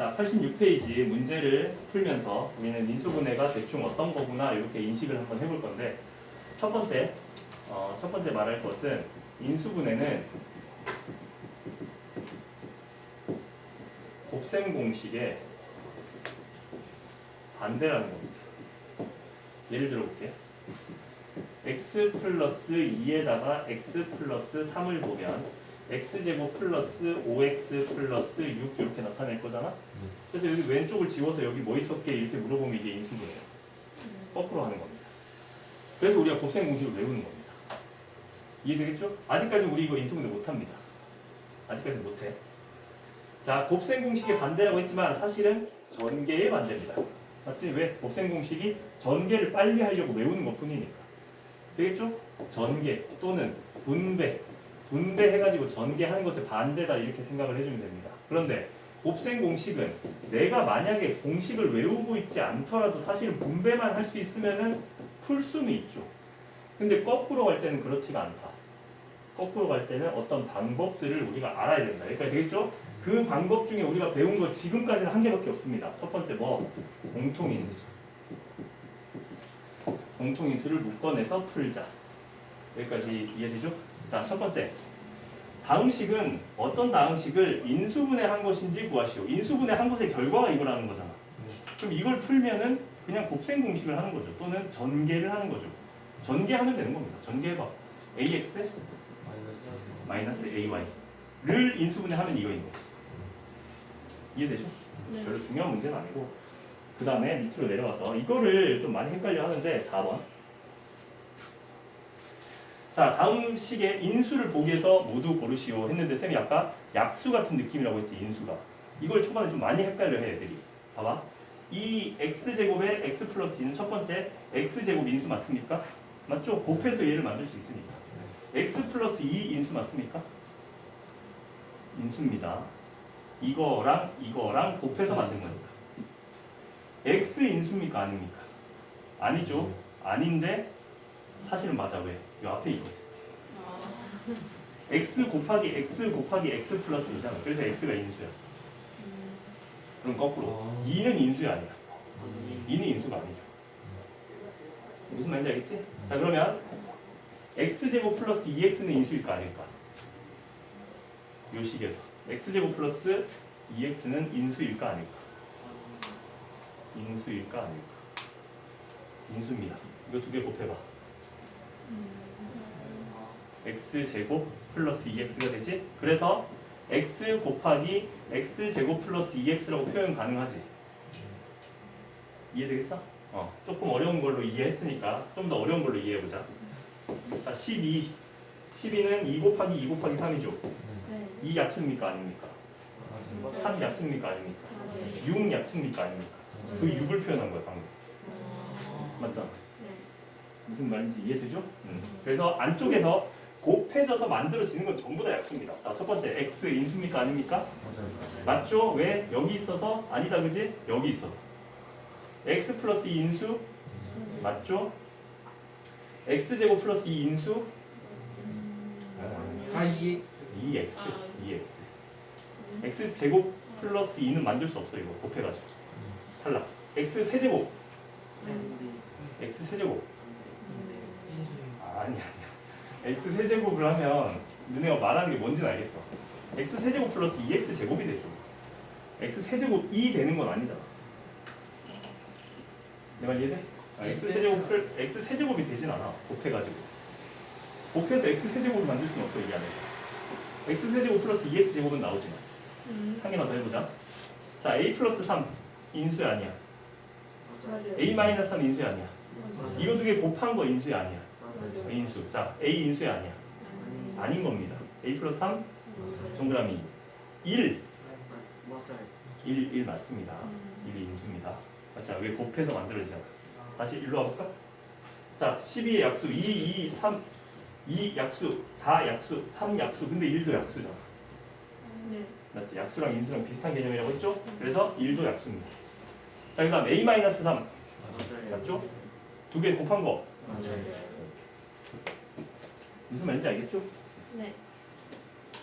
자, 86페이지 문제를 풀면서 우리는 인수분해가 대충 어떤 거구나 이렇게 인식을 한번 해볼 건데 첫 번째, 어, 첫 번째 말할 것은 인수분해는 곱셈 공식의 반대라는 겁니다. 예를 들어 볼게요. x 플러스 2에다가 x 플러스 3을 보면 x제곱 플러스 5x 플러스 6 이렇게 나타낼 거잖아? 그래서 여기 왼쪽을 지워서 여기 뭐 있었게 이렇게 물어보면 이게 인수분해예요. 거꾸로 하는 겁니다. 그래서 우리가 곱셈 공식을 외우는 겁니다. 이해되겠죠? 아직까지 우리 이거 인수분해 못합니다. 아직까지 못해. 자, 곱셈 공식의 반대라고 했지만 사실은 전개의 반대입니다. 맞지? 왜? 곱셈 공식이 전개를 빨리 하려고 외우는 것 뿐이니까. 되겠죠? 전개 또는 분배, 분배해가지고 전개하는 것의 반대다 이렇게 생각을 해주면 됩니다. 그런데 곱셈 공식은 내가 만약에 공식을 외우고 있지 않더라도 사실은 분배만 할 수 있으면은 풀 수는 있죠. 근데 거꾸로 갈 때는 그렇지가 않다. 거꾸로 갈 때는 어떤 방법들을 우리가 알아야 된다. 여기까지 되겠죠? 그 방법 중에 우리가 배운 거 지금까지는 한 개밖에 없습니다. 첫 번째 뭐? 공통인수. 공통인수를 묶어내서 풀자. 여기까지 이해되죠? 자, 첫 번째. 다음식은 어떤 다음식을 인수분해한 것인지 구하시오. 인수분해한 것의 결과가 이거라는 거잖아. 그럼 이걸 풀면은 그냥 곱셈 공식을 하는 거죠. 또는 전개를 하는 거죠. 전개하면 되는 겁니다. 전개해봐. ax 마이너스 ay를 인수분해하면 이거인 거지. 이해되죠? 네. 별로 중요한 문제는 아니고 그 다음에 밑으로 내려가서 이거를 좀 많이 헷갈려 하는데 4번 자 다음 식의 인수를 보기 위해서 모두 고르시오 했는데 쌤이 아까 약수 같은 느낌이라고 했지 인수가 이걸 초반에 좀 많이 헷갈려 해 애들이 봐봐 이 x제곱에 x 플러스 2는 첫 번째 x제곱 인수 맞습니까? 맞죠? 곱해서 얘를 만들 수 있으니까 x 플러스 2 인수 맞습니까? 인수입니다 이거랑 이거랑 곱해서 만든 거니까 x 인수입니까 아닙니까? 아니죠. 아닌데 사실은 맞아 왜? 이 앞에 이거 아, x 곱하기 x 곱하기 x 플러스 2잖아. 그래서 x가 인수야. 그럼 거꾸로 2는 인수야 아니야. 2는 인수가 아니죠. 무슨 말인지 알겠지? 자 그러면 x 제곱 플러스 2x는 인수일까 아닐까? 요 식에서 x 제곱 플러스 2x는 인수일까 아닐까? 인수일까 아닐까? 인수입니다. 이거 두 개 곱해봐. X 제곱 플러스 2x가 되지? 그래서 x 곱하기 x 제곱 플러스 2x라고 표현 가능하지? 이해되겠어? 어, 조금 어려운 걸로 이해했으니까 좀 더 어려운 걸로 이해해보자. 자, 12. 12는 2 곱하기 2 곱하기 3이죠. 네. 2 약수입니까 아닙니까? 3 약수입니까 아닙니까? 6 약수입니까 아닙니까? 그 6을 표현한 거야 방금. 맞잖아. 무슨 말인지 이해되죠? 음. 그래서 안쪽에서 곱해져서 만들어지는 건 전부 다 약수입니다. 자, 첫 번째 x 인수입니까 아닙니까? 맞죠? 왜? 여기 있어서 아니다 그지? 여기 있어서 x 플러스 2 인수 맞죠? x 제곱 플러스 2 인수 하이 2x 2x x 제곱 플러스 2는 만들 수 없어 이거 곱해가지고 탈락 x 세제곱 x 세제곱 아니 아니야. X 세제곱을 하면 너네가 말하는 게 뭔지는 알겠어. X 세제곱 플러스 2x 제곱이 되죠. X 세제곱 2 되는 건 아니잖아. 내가 이해돼? 아, x 세제곱 플 x 세제곱이 되진 않아. 곱해가지고. 곱해서 x 세제곱을 만들 수는 없어 이 안에서. X 세제곱 플러스 2x 제곱은 나오지만. 한 개만 더 해보자. 자 a 플러스 3 인수야. 아니야 a 마이너스 3 인수야. 아니야 이거 두 개 곱한 거 인수야 아니야 인수. 자 a 인수야 아니야. 아닌 겁니다. A 플러스 3 동그라미. 1 1, 1 맞습니다. 1이 인수입니다. 자, 왜 곱해서 만들어지잖아. 다시 일로 와볼까? 자, 12의 약수. 2, 2, 3, 2 약수, 4 약수, 3 약수, 근데 1도 약수잖아. 네. 맞지? 약수랑 인수랑 비슷한 개념이라고 했죠? 그래서 1도 약수입니다. 자, 그 다음 A-3 맞죠? 두 개 곱한 거 무슨 말인지 알겠죠? 네.